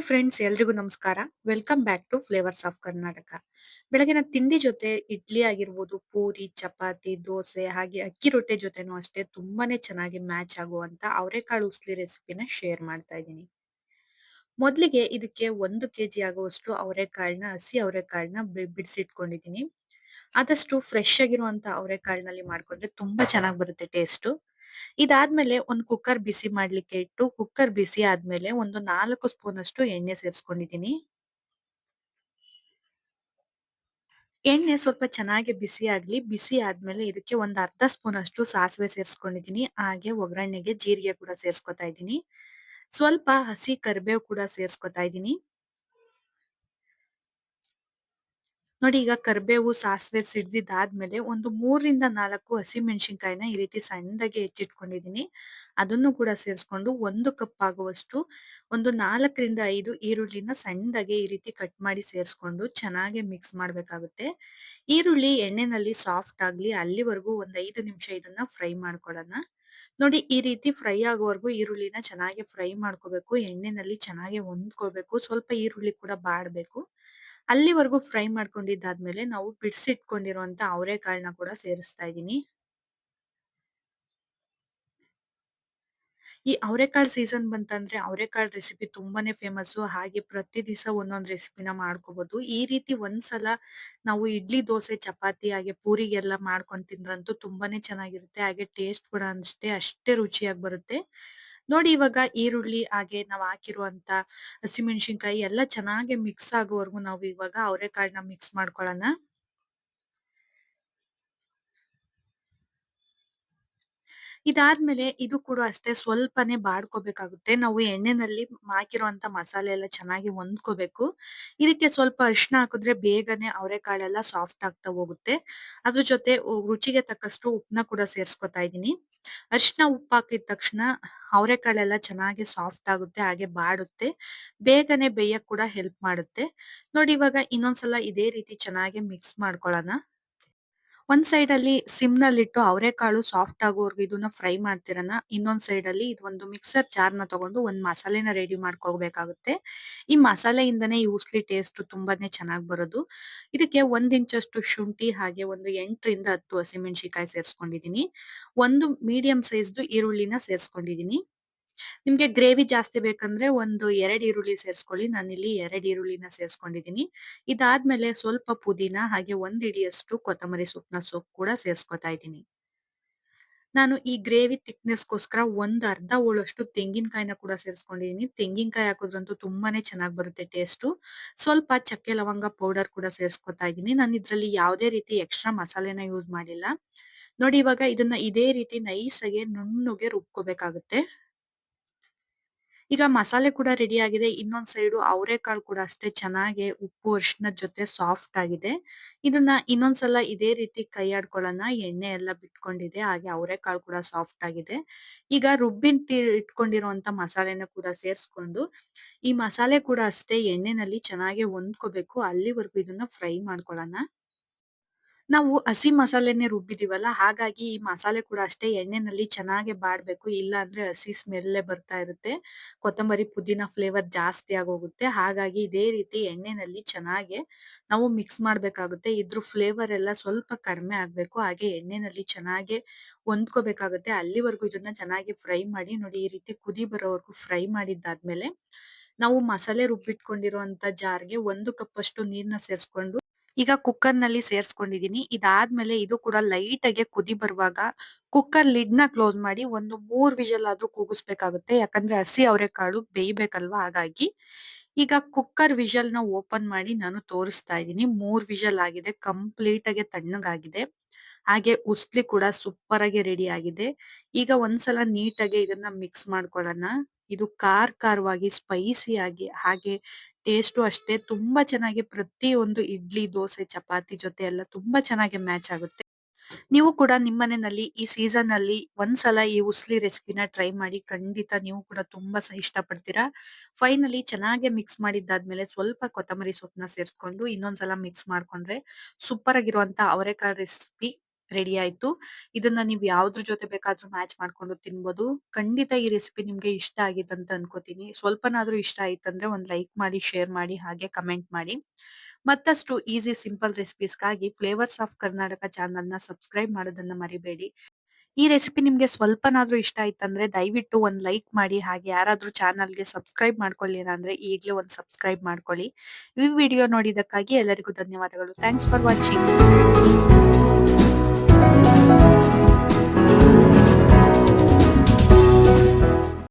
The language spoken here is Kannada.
ಫ್ರೆಂಡ್ಸ್ ಎಲ್ರಿಗೂ ನಮಸ್ಕಾರ. Welcome back to flavours of Karnataka ಬೆಳಗಿನ ತಿಂಡಿ ಜೊತೆ ಇಡ್ಲಿ ಆಗಿರ್ಬೋದು, ಪೂರಿ, ಚಪಾತಿ, ದೋಸೆ, ಹಾಗೆ ಅಕ್ಕಿ ರೊಟ್ಟೆ ಜೊತೆನೂ ಅಷ್ಟೇ ತುಂಬಾನೇ ಚೆನ್ನಾಗಿ ಮ್ಯಾಚ್ ಆಗುವಂತ ಅವರೆಕಾಳು ಉಸ್ಲಿ ರೆಸಿಪಿನ ಶೇರ್ ಮಾಡ್ತಾ ಇದ್ದೀನಿ. ಮೊದಲಿಗೆ ಇದಕ್ಕೆ ಒಂದು ಕೆಜಿ ಆಗುವಷ್ಟು ಅವರೆಕಾಳನ್ನ, ಹಸಿ ಅವರೆಕಾಳನ್ನ ಬಿಡಿಸಿಟ್ಕೊಂಡಿದ್ದೀನಿ. ಆದಷ್ಟು ಫ್ರೆಶ್ ಆಗಿರುವಂತ ಅವರೆಕಾಳಿನಲ್ಲಿ ಮಾಡ್ಕೊಂಡ್ರೆ ತುಂಬಾ ಚೆನ್ನಾಗಿ ಬರುತ್ತೆ ಟೇಸ್ಟ್ ಇದಾದ್ಮೇಲೆ ಒಂದು ಕುಕ್ಕರ್ ಬಿಸಿ ಮಾಡ್ಲಿಕ್ಕೆ ಇಟ್ಟು, ಕುಕ್ಕರ್ ಬಿಸಿ ಆದ್ಮೇಲೆ ಒಂದು ನಾಲ್ಕು ಸ್ಪೂನ್ ಅಷ್ಟು ಎಣ್ಣೆ ಸೇರಿಸ್ಕೊಂಡಿದ್ದೀನಿ. ಎಣ್ಣೆ ಸ್ವಲ್ಪ ಚೆನ್ನಾಗಿ ಬಿಸಿ ಆಗ್ಲಿ, ಬಿಸಿ ಆದ್ಮೇಲೆ ಇದಕ್ಕೆ ಒಂದು ಅರ್ಧ ಸ್ಪೂನ್ ಅಷ್ಟು ಸಾಸಿವೆ ಸೇರಿಸ್ಕೊಂಡಿದ್ದೀನಿ. ಹಾಗೆ ಒಗ್ಗರಣೆಗೆ ಜೀರಿಗೆ ಕೂಡ ಸೇರಿಸ್ಕೊತಾ ಇದ್ದೀನಿ. ಸ್ವಲ್ಪ ಹಸಿ ಕರಿಬೇವು ಕೂಡ ಸೇರಿಸ್ಕೊತಾ ಇದ್ದೀನಿ. ನೋಡಿ ಈಗ ಕರ್ಬೇವು, ಸಾಸಿವೆ ಸಿಡ್ದಿದ್ದಾದ್ಮೇಲೆ ಒಂದು ಮೂರರಿಂದ ನಾಲ್ಕು ಹಸಿ ಮೆಣಸಿನ್ಕಾಯಿನ ಈ ರೀತಿ ಸಣ್ಣದಾಗಿ ಹೆಚ್ಚಿಟ್ಕೊಂಡಿದ್ದೀನಿ. ಅದನ್ನು ಕೂಡ ಸೇರಿಸ್ಕೊಂಡು ಒಂದು ಕಪ್ ಆಗುವಷ್ಟು ಒಂದು ನಾಲ್ಕರಿಂದ ಐದು ಈರುಳ್ಳಿನ ಸಣ್ಣದಾಗಿ ಈ ರೀತಿ ಕಟ್ ಮಾಡಿ ಸೇರಿಸ್ಕೊಂಡು ಚೆನ್ನಾಗಿ ಮಿಕ್ಸ್ ಮಾಡಬೇಕಾಗುತ್ತೆ. ಈರುಳ್ಳಿ ಎಣ್ಣೆನಲ್ಲಿ ಸಾಫ್ಟ್ ಆಗ್ಲಿ ಅಲ್ಲಿವರೆಗೂ ಒಂದ್ ಐದು ನಿಮಿಷ ಇದನ್ನ ಫ್ರೈ ಮಾಡ್ಕೊಳ್ಳೋಣ. ನೋಡಿ ಈ ರೀತಿ ಫ್ರೈ ಆಗೋವರೆಗೂ ಈರುಳ್ಳಿನ ಚೆನ್ನಾಗಿ ಫ್ರೈ ಮಾಡ್ಕೋಬೇಕು, ಎಣ್ಣೆನಲ್ಲಿ ಚೆನ್ನಾಗಿ ಹೊಂದ್ಕೋಬೇಕು, ಸ್ವಲ್ಪ ಈರುಳ್ಳಿ ಕೂಡ ಬಾಡ್ಬೇಕು. ಅಲ್ಲಿವರೆಗೂ ಫ್ರೈ ಮಾಡ್ಕೊಂಡಿದ್ದಾದ್ಮೇಲೆ ನಾವು ಬಿಡಿಸಿಟ್ಕೊಂಡಿರುವಂತ ಅವರೆಕಾಳನ್ನ ಕೂಡ ಸೇರಿಸ್ತಾ ಇದ್ದೀನಿ. ಈ ಅವರೆಕಾಳು ಸೀಸನ್ ಬಂತಂದ್ರೆ ಅವರೆಕಾಳು ರೆಸಿಪಿ ತುಂಬಾನೇ ಫೇಮಸ್ ಹಾಗೆ ಪ್ರತಿ ದಿವಸ ಒಂದೊಂದು ರೆಸಿಪಿನ ಮಾಡ್ಕೋಬಹುದು ಈ ರೀತಿ ಒಂದ್ಸಲ ನಾವು ಇಡ್ಲಿ, ದೋಸೆ, ಚಪಾತಿ, ಹಾಗೆ ಪೂರಿಗೆಲ್ಲ ಮಾಡ್ಕೊಂಡು ತಿಂದ್ರಂತೂ ತುಂಬಾನೇ ಚೆನ್ನಾಗಿರುತ್ತೆ. ಹಾಗೆ ಟೇಸ್ಟ್ ಕೂಡ ಅಷ್ಟೇ ಅಷ್ಟೇ ರುಚಿಯಾಗಿ ಬರುತ್ತೆ. ನೋಡಿ ಇವಾಗ ಈರುಳ್ಳಿ, ಹಾಗೆ ನಾವು ಹಾಕಿರುವಂತ ಹಸಿಮೆಣಸಿನಕಾಯಿ ಎಲ್ಲ ಚೆನ್ನಾಗಿ ಮಿಕ್ಸ್ ಆಗೋವರೆಗೂ ನಾವು ಇವಾಗ ಅವರೆಕಾಳನ್ನ ಮಿಕ್ಸ್ ಮಾಡ್ಕೊಳ್ಳೋಣ ಇದಾದ್ಮೇಲೆ ಇದು ಕೂಡ ಅಷ್ಟೇ ಸ್ವಲ್ಪನೇ ಬಾಡ್ಕೋಬೇಕಾಗುತ್ತೆ. ನಾವು ಎಣ್ಣೆನಲ್ಲಿ ಹಾಕಿರುವಂತ ಮಸಾಲೆ ಎಲ್ಲ ಚೆನ್ನಾಗಿ ಹೊಂದ್ಕೋಬೇಕು. ಇದಕ್ಕೆ ಸ್ವಲ್ಪ ಅರಿಶಿನ ಹಾಕಿದ್ರೆ ಬೇಗನೆ ಅವರೆಕಾಳೆಲ್ಲ ಸಾಫ್ಟ್ ಆಗ್ತಾ ಹೋಗುತ್ತೆ. ಅದ್ರ ಜೊತೆ ರುಚಿಗೆ ತಕ್ಕಷ್ಟು ಉಪ್ಪನ್ನ ಕೂಡ ಸೇರಿಸ್ಕೊತಾ ಇದ್ದೀನಿ. ಅರಿಶಿನ ಉಪ್ಪು ಹಾಕಿದ ತಕ್ಷಣ ಅವರೆಕಾಳೆಲ್ಲ ಚೆನ್ನಾಗಿ ಸಾಫ್ಟ್ ಆಗುತ್ತೆ, ಹಾಗೆ ಬಾಡುತ್ತೆ. ಬೇಗನೆ ಬೇಯಕ್ ಕೂಡ ಹೆಲ್ಪ್ ಮಾಡುತ್ತೆ. ನೋಡಿ ಇವಾಗ ಇನ್ನೊಂದ್ಸಲ ಇದೇ ರೀತಿ ಚೆನ್ನಾಗಿ ಮಿಕ್ಸ್ ಮಾಡ್ಕೊಳ್ಳೋಣ. ಒಂದ್ ಸೈಡ್ ಅಲ್ಲಿ ಸಿಮ್ ನಲ್ಲಿಟ್ಟು ಅವರೆಕಾಳು ಸಾಫ್ಟ್ ಆಗೋವರೆಗೂ ಇದನ್ನ ಫ್ರೈ ಮಾಡ್ತಿರೋಣ ಇನ್ನೊಂದ್ ಸೈಡ್ ಅಲ್ಲಿ ಇದೊಂದು ಮಿಕ್ಸರ್ ಜಾರ್ನ ತಗೊಂಡು ಒಂದ್ ಮಸಾಲೆನ ರೆಡಿ ಮಾಡ್ಕೊಳ್ಬೇಕಾಗುತ್ತೆ. ಈ ಮಸಾಲೆಯಿಂದನೇ ಈ ಉಸ್ಲಿ ಟೇಸ್ಟ್ ತುಂಬಾನೇ ಚೆನ್ನಾಗಿ ಬರೋದು. ಇದಕ್ಕೆ ಒಂದ್ ಇಂಚಷ್ಟು ಶುಂಠಿ ಹಾಗೆ ಒಂದು ಎಂಟರಿಂದ ಹತ್ತು ಹಸಿಮೆಣಸಿಕಾಯಿ ಸೇರ್ಸ್ಕೊಂಡಿದೀನಿ. ಒಂದು ಮೀಡಿಯಂ ಸೈಜ್ದು ಈರುಳ್ಳಿನ ಸೇರಿಸ್ಕೊಂಡಿದೀನಿ. ನಿಮ್ಗೆ ಗ್ರೇವಿ ಜಾಸ್ತಿ ಬೇಕಂದ್ರೆ ಒಂದು ಎರಡ್ ಈರುಳ್ಳಿ ಸೇರಿಸ್ಕೊಳ್ಳಿ. ನಾನಿಲ್ಲಿ ಎರಡ್ ಈರುಳ್ಳಿನ ಸೇರಿಸ್ಕೊಂಡಿದೀನಿ ಇದಾದ್ಮೇಲೆ ಸ್ವಲ್ಪ ಪುದೀನ, ಹಾಗೆ ಒಂದ್ ಇಡಿಯಷ್ಟು ಕೊತ್ತಂಬರಿ ಸೊಪ್ಪಿನ ಸೊಪ್ಪು ಕೂಡ ಸೇರಿಸ್ಕೊತಾ ಇದ್ದೀನಿ. ನಾನು ಈ ಗ್ರೇವಿ ತಿಕ್ನೆಸ್ಗೋಸ್ಕರ ಒಂದ್ ಅರ್ಧ ಹೋಳಷ್ಟು ತೆಂಗಿನಕಾಯಿನ ಕೂಡ ಸೇರಿಸ್ಕೊಂಡಿದ್ದೀನಿ. ತೆಂಗಿನಕಾಯಿ ಹಾಕೋದ್ರಂತೂ ತುಂಬಾನೇ ಚೆನ್ನಾಗಿ ಬರುತ್ತೆ ಟೇಸ್ಟು. ಸ್ವಲ್ಪ ಚಕ್ಕೆ ಲವಂಗ ಪೌಡರ್ ಕೂಡ ಸೇರಿಸ್ಕೊತಾ ಇದ್ದೀನಿ. ನಾನು ಇದ್ರಲ್ಲಿ ಯಾವುದೇ ರೀತಿ ಎಕ್ಸ್ಟ್ರಾ ಮಸಾಲೆನ ಯೂಸ್ ಮಾಡಿಲ್ಲ. ನೋಡಿ ಇವಾಗ ಇದನ್ನ ಇದೇ ರೀತಿ ನೈಸ್ ನುಣ್ಣಗೆ ರುಬ್ಕೋಬೇಕಾಗುತ್ತೆ. ಈಗ ಮಸಾಲೆ ಕೂಡ ರೆಡಿ ಆಗಿದೆ. ಇನ್ನೊಂದ್ ಸೈಡ್ ಅವರೆಕಾಳು ಕೂಡ ಅಷ್ಟೇ ಚೆನ್ನಾಗಿ ಉಪ್ಪು ಅರಿಶಿನದ ಜೊತೆ ಸಾಫ್ಟ್ ಆಗಿದೆ. ಇದನ್ನ ಇನ್ನೊಂದ್ಸಲ ಇದೇ ರೀತಿ ಕೈ ಆಡ್ಕೊಳ್ಳೋಣ ಎಣ್ಣೆ ಎಲ್ಲ ಬಿಟ್ಕೊಂಡಿದೆ. ಹಾಗೆ ಅವರೆಕಾಳು ಕೂಡ ಸಾಫ್ಟ್ ಆಗಿದೆ. ಈಗ ರುಬ್ಬಿನ ಇಟ್ಕೊಂಡಿರುವಂತ ಮಸಾಲೆನ ಕೂಡ ಸೇರಿಸ್ಕೊಂಡು, ಈ ಮಸಾಲೆ ಕೂಡ ಅಷ್ಟೇ ಎಣ್ಣೆನಲ್ಲಿ ಚೆನ್ನಾಗಿ ಹೊಂದ್ಕೋಬೇಕು. ಅಲ್ಲಿವರೆಗೂ ಇದನ್ನ ಫ್ರೈ ಮಾಡ್ಕೊಳ್ಳೋಣ. ನಾವು ಹಸಿ ಮಸಾಲೆನೆ ರುಬ್ಬಿದೀವಲ್ಲ, ಹಾಗಾಗಿ ಈ ಮಸಾಲೆ ಕೂಡ ಅಷ್ಟೇ ಎಣ್ಣೆನಲ್ಲಿ ಚೆನ್ನಾಗಿ ಬಾಡ್ಬೇಕು. ಇಲ್ಲ ಅಂದ್ರೆ ಹಸಿ ಸ್ಮೆಲ್ಲೇ ಬರ್ತಾ ಇರುತ್ತೆ. ಕೊತ್ತಂಬರಿ ಪುದೀನ ಫ್ಲೇವರ್ ಜಾಸ್ತಿ ಆಗೋಗುತ್ತೆ. ಹಾಗಾಗಿ ಇದೇ ರೀತಿ ಎಣ್ಣೆನಲ್ಲಿ ಚೆನ್ನಾಗಿ ನಾವು ಮಿಕ್ಸ್ ಮಾಡ್ಬೇಕಾಗುತ್ತೆ. ಇದ್ರ ಫ್ಲೇವರ್ ಎಲ್ಲ ಸ್ವಲ್ಪ ಕಡಿಮೆ ಆಗ್ಬೇಕು. ಹಾಗೆ ಎಣ್ಣೆನಲ್ಲಿ ಚೆನ್ನಾಗಿ ಹೊಂದ್ಕೋಬೇಕಾಗುತ್ತೆ. ಅಲ್ಲಿವರೆಗೂ ಇದನ್ನ ಚೆನ್ನಾಗಿ ಫ್ರೈ ಮಾಡಿ, ನೋಡಿ ಈ ರೀತಿ ಕುದಿ ಬರೋವರೆಗೂ ಫ್ರೈ ಮಾಡಿದ್ದಾದ್ಮೇಲೆ ನಾವು ಮಸಾಲೆ ರುಬ್ಬಿಟ್ಕೊಂಡಿರುವಂತ ಜಾರ್ಗೆ ಒಂದು ಕಪ್ ಅಷ್ಟು ನೀರ್ನ ಸೇರಿಸ್ಕೊಂಡು ಈಗ ಕುಕ್ಕರ್ನಲ್ಲಿ ಸೇರ್ಸ್ಕೊಂಡಿದೀನಿ. ಇದಾದ್ಮೇಲೆ ಇದು ಕೂಡ ಲೈಟ್ ಆಗಿ ಕುದಿ ಬರುವಾಗ ಕುಕ್ಕರ್ ಲಿಡ್ನ ಕ್ಲೋಸ್ ಮಾಡಿ ಒಂದು ಮೂರ್ ವಿಷಲ್ ಆದ್ರೂ ಕೂಗಿಸ್ಬೇಕಾಗುತ್ತೆ. ಯಾಕಂದ್ರೆ ಹಸಿ ಅವರೆಕಾಳು ಬೇಯ್ಬೇಕಲ್ವಾ? ಹಾಗಾಗಿ ಈಗ ಕುಕ್ಕರ್ ವಿಷಲ್ನ ಓಪನ್ ಮಾಡಿ ನಾನು ತೋರಿಸ್ತಾ ಇದ್ದೀನಿ. ಮೂರ್ ವಿಷಲ್ ಆಗಿದೆ ಕಂಪ್ಲೀಟ್ ಆಗಿ ತಣ್ಣಗಾಗಿದೆ. ಹಾಗೆ ಉಸ್ಲಿ ಕೂಡ ಸೂಪರ್ ಆಗಿ ರೆಡಿ ಆಗಿದೆ. ಈಗ ಒಂದ್ಸಲ ನೀಟಾಗಿ ಇದನ್ನ ಮಿಕ್ಸ್ ಮಾಡ್ಕೊಳ್ಳೋಣ. ಇದು ಕಾರ್ ಖಾರವಾಗಿ, ಸ್ಪೈಸಿ ಆಗಿ, ಹಾಗೆ ಟೇಸ್ಟು ಅಷ್ಟೇ, ತುಂಬಾ ಚೆನ್ನಾಗಿ ಪ್ರತಿಯೊಂದು ಇಡ್ಲಿ, ದೋಸೆ, ಚಪಾತಿ ಜೊತೆ ಎಲ್ಲ ತುಂಬಾ ಚೆನ್ನಾಗಿ ಮ್ಯಾಚ್ ಆಗುತ್ತೆ. ನೀವು ಕೂಡ ನಿಮ್ಮನೆಯಲ್ಲಿ ಈ ಸೀಸನ್ ಅಲ್ಲಿ ಒಂದ್ಸಲ ಈ ಉಸ್ಲಿ ರೆಸಿಪಿನ ಟ್ರೈ ಮಾಡಿ ಖಂಡಿತ ನೀವು ಕೂಡ ತುಂಬಾ ಇಷ್ಟ ಪಡ್ತೀರಾ ಫೈನಲಿ ಚೆನ್ನಾಗಿ ಮಿಕ್ಸ್ ಮಾಡಿದ್ದಾದ್ಮೇಲೆ ಸ್ವಲ್ಪ ಕೊತ್ತಂಬರಿ ಸೊಪ್ಪನ್ನ ಸೇರಿಸ್ಕೊಂಡು ಇನ್ನೊಂದ್ಸಲ ಮಿಕ್ಸ್ ಮಾಡ್ಕೊಂಡ್ರೆ ಸೂಪರ್ ಆಗಿರುವಂತ ಅವರೆಕಾಳು ರೆಸಿಪಿ ರೆಡಿ ಆಯ್ತು. ಇದನ್ನ ನೀವು ಯಾವ್ದ್ರ ಜೊತೆ ಬೇಕಾದ್ರೂ ಮ್ಯಾಚ್ ಮಾಡ್ಕೊಂಡು ತಿನ್ಬೋದು. ಖಂಡಿತ ಈ ರೆಸಿಪಿ ನಿಮ್ಗೆ ಇಷ್ಟ ಆಗಿದೆ ಅಂತ ಅನ್ಕೋತೀನಿ. ಸ್ವಲ್ಪನಾದ್ರೂ ಇಷ್ಟ ಆಯ್ತಂದ್ರೆ ಒಂದ್ ಲೈಕ್ ಮಾಡಿ, ಶೇರ್ ಮಾಡಿ, ಹಾಗೆ ಕಮೆಂಟ್ ಮಾಡಿ. ಮತ್ತಷ್ಟು ಈಸಿ ಸಿಂಪಲ್ ರೆಸಿಪೀಸ್‌ಗಾಗಿ ಫ್ಲೇವರ್ಸ್ ಆಫ್ ಕರ್ನಾಟಕ ಚಾನಲ್‌ನ ಸಬ್ಸ್ಕ್ರೈಬ್ ಮಾಡೋದನ್ನ ಮರಿಬೇಡಿ. ಈ ರೆಸಿಪಿ ನಿಮ್ಗೆ ಸ್ವಲ್ಪನಾದ್ರೂ ಇಷ್ಟ ಆಯ್ತಂದ್ರೆ ದಯವಿಟ್ಟು ಒಂದ್ ಲೈಕ್ ಮಾಡಿ. ಹಾಗೆ ಯಾರಾದ್ರೂ ಚಾನಲ್‌ಗೆ ಸಬ್ಸ್ಕ್ರೈಬ್ ಮಾಡ್ಕೊಳ್ಳಿ ಅಂದ್ರೆ ಈಗಲೇ ಒಂದ್ ಸಬ್ಸ್ಕ್ರೈಬ್ ಮಾಡ್ಕೊಳ್ಳಿ. ಈ ವಿಡಿಯೋ ನೋಡಿದಕ್ಕಾಗಿ ಎಲ್ಲರಿಗೂ ಧನ್ಯವಾದಗಳು. Thanks for watching.